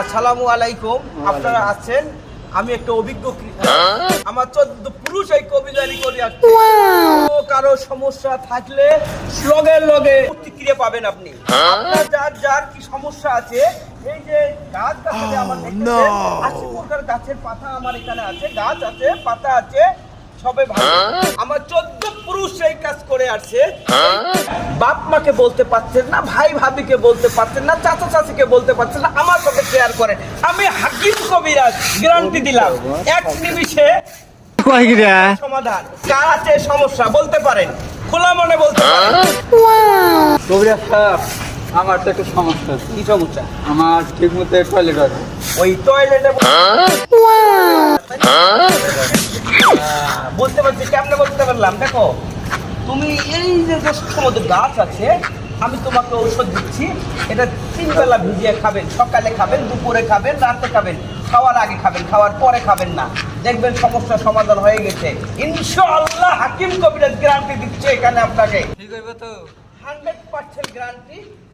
আসসালামু আলাইকুম। আপনারা আছেন? আমি একটা অভিজ্ঞ আমার চোদ্দ পুরুষ এই কবিতারি করে আসছে কোনো কারও সমস্যা থাকলে লগে লগে প্রতিক্রিয়া পাবেন আপনি। আপনার যার যার কি সমস্যা আছে এই যে গাছ গাছে আমার আশি প্রকার গাছের পাতা আমার এখানে আছে গাছ আছে পাতা আছে সবে ভালো। আমার চোদ্দ পুরুষ এই কাজ করে আসছে। বাপ মাকে বলতে পারছেন না ভাই ভাবিকে বলতে পারছেন না চাচা চাচিকে বলতে পারছেন না আমার সাথে শেয়ার করেন। আমি হাকিম কবিরাজ গ্যারান্টি দিলাম। এক নিমিষে সমাধান। কার আছে সমস্যা বলতে পারেন। খোলা মনে বলতে পারেন। কবিরাজ সাহেব আমার তো একটু সমস্যা আছে কি সমস্যা? আমার ঠিক মতো টয়লেট আছে। ওই টয়লেটে বলতে পারছি কেমনে বলতে পারলাম? দেখো তুমি এই যে যে সমুদ্র গাছ আছে আমি তোমাকে ঔষধ দিচ্ছি। এটা তিনবেলা ভিজিয়ে খাবেন সকালে খাবেন দুপুরে খাবেন রাতে খাবেন খাওয়ার আগে খাবেন খাওয়ার পরে খাবেন না। দেখবেন সমস্যা সমাধান হয়ে গেছে। ইনশাআল্লাহ হাকিম কবিরাজ গ্যারান্টি দিচ্ছে এখানে আপনাকে। ঠিক হইবে তো? Hundred percent guarantee